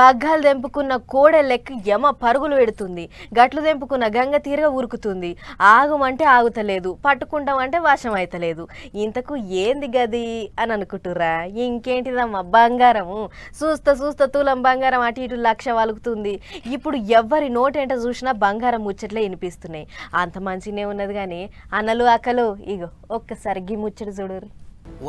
పగ్గాలు తెంపుకున్న కోడె లెక్క యమ పరుగులు పెడుతుంది. గట్లు తెంపుకున్న గంగ తీరగా ఉరుకుతుంది. ఆగమంటే ఆగుతలేదు. పట్టుకుంటామంటే వాషం అవుతలేదు ఇంతకు ఏంది గది అని అనుకుంటురా ఇంకేంటిదమ్మా బంగారము? చూస్తా చూస్తా తూలం బంగారం అటు ఇటు లక్ష వలుకుతుంది. ఇప్పుడు ఎవ్వరి నోటెంట చూసినా బంగారం ముచ్చట్లే వినిపిస్తున్నాయి. అంత మంచినే ఉన్నది కానీ అన్నలు అక్కలు ఇగో ఒక్కసారి గి ముచ్చట చూడు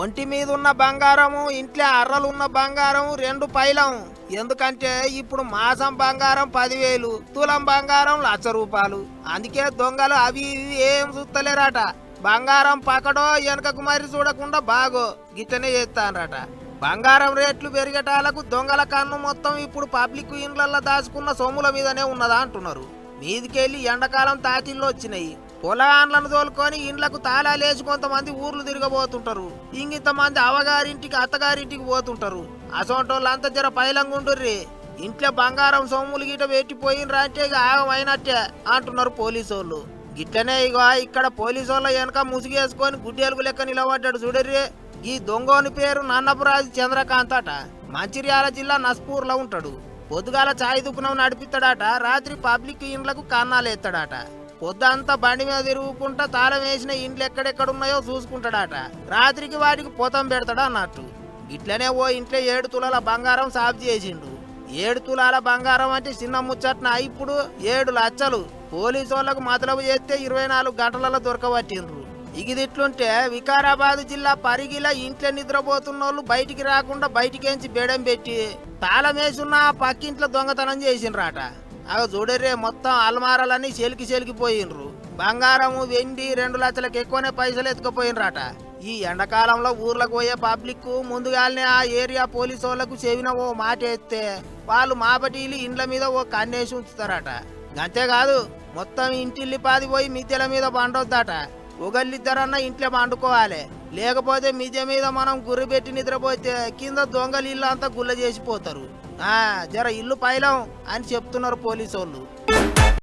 ఒంటి మీద ఉన్న బంగారము ఇంట్లో అర్రలు ఉన్న బంగారం రెండు పైలం ఎందుకంటే ఇప్పుడు మాసం బంగారం పదివేలు తులం బంగారం లక్ష రూపాయలు. అందుకే దొంగలు అవి ఇవి ఏం చూస్తలేరట. బంగారం పకడో వెనకకు మరి చూడకుండా బాగో గిట్టనే చేస్తానరట. బంగారం రేట్లు పెరిగేటాలకు దొంగల కన్ను మొత్తం ఇప్పుడు పబ్లిక్ ఇండ్లల్లో దాచుకున్న సొమ్ముల మీదనే ఉన్నదా అంటున్నారు. మీదికెళ్ళి ఎండాకాలం తాకిళ్ళు వచ్చినాయి. పొలాన్లను తోలుకొని ఇండ్లకు తాళాలేసి కొంతమంది ఊర్లు తిరగబోతుంటారు. ఇంకింతమంది అవగారింటికి అత్తగారింటికి పోతుంటారు. అసోంటోళ్ళంతా జర పైలంగుంటుర్రి ఇంట్లో బంగారం సొమ్ములు గిట పెట్టిపోయినరా అంటే ఇక ఆగమైనట్టే అంటున్నారు పోలీసు వాళ్ళు గిట్లనే ఇక ఇక్కడ పోలీసు వాళ్ళ వెనక ముసుగేసుకొని గుడ్డేలుగు లెక్క నిలబడ్డాడు చూడర్రి. ఈ దొంగోని పేరు నన్నపురాజు చంద్రకాంత్ అట. మంచిర్యాల జిల్లా నస్పూర్లో ఉంటాడు. పొద్దుగాల చాయ్ దుకుణం నడిపిస్తాడట. రాత్రి పబ్లిక్ ఇండ్లకు కన్నాలు ఎత్తాడట పొద్దంతా బండి మీద తిరుగుకుంటా తాళం వేసిన ఇండ్లు ఎక్కడెక్కడున్నాయో చూసుకుంటాడట. రాత్రికి వాటికి పొతం పెడతాడు అన్నట్టు. ఇట్లనే ఓ ఇంట్లో ఏడు తులాల బంగారం సాఫ్ చేసిండు. ఏడు తులాల బంగారం అంటే చిన్న ముచ్చట్న ఇప్పుడు ఏడు లచ్చలు. పోలీసు వాళ్ళకు మతలబు చేస్తే ఇరవై నాలుగు గంటలలో దొరకబట్టిండ్రు. ఇగిదిట్లుంటే వికారాబాద్ జిల్లా పరిగిల ఇంట్లో నిద్రపోతున్న వాళ్ళు బయటికి రాకుండా బయటికేంచి బెడం పెట్టి తాళమేసున్న పక్కింట్లో దొంగతనం చేసిండ్రాట. అగ చూడరే మొత్తం అల్మారాలన్నీ చెలికి చెలికిపోయినరు బంగారము వెండి రెండు లక్షలకు ఎక్కువనే పైసలు ఎత్తుకుపోయినరాట ఈ ఎండాకాలంలో ఊర్లకు పోయే పబ్లిక్ ముందుగానే ఆ ఏరియా పోలీసు వాళ్ళకు చెవిన ఓ మాట ఎత్తే వాళ్ళు మాపటీలు ఇండ్ల మీద ఓ కన్నేసి ఉంచుతారట. అంతేకాదు మొత్తం ఇంటిల్లి పాది పోయి మిద్దెల మీద పండొద్దట. ఒకళ్ళిద్దరన్నా ఇంట్లో పండుకోవాలి. లేకపోతే మిద్దె మీద మనం గుర్రు పెట్టి నిద్రపోతే కింద దొంగలు ఇల్లు అంతా గుల్ల చేసిపోతారు. జర ఇల్లు పైలం అని చెప్తున్నారు పోలీసు వాళ్ళు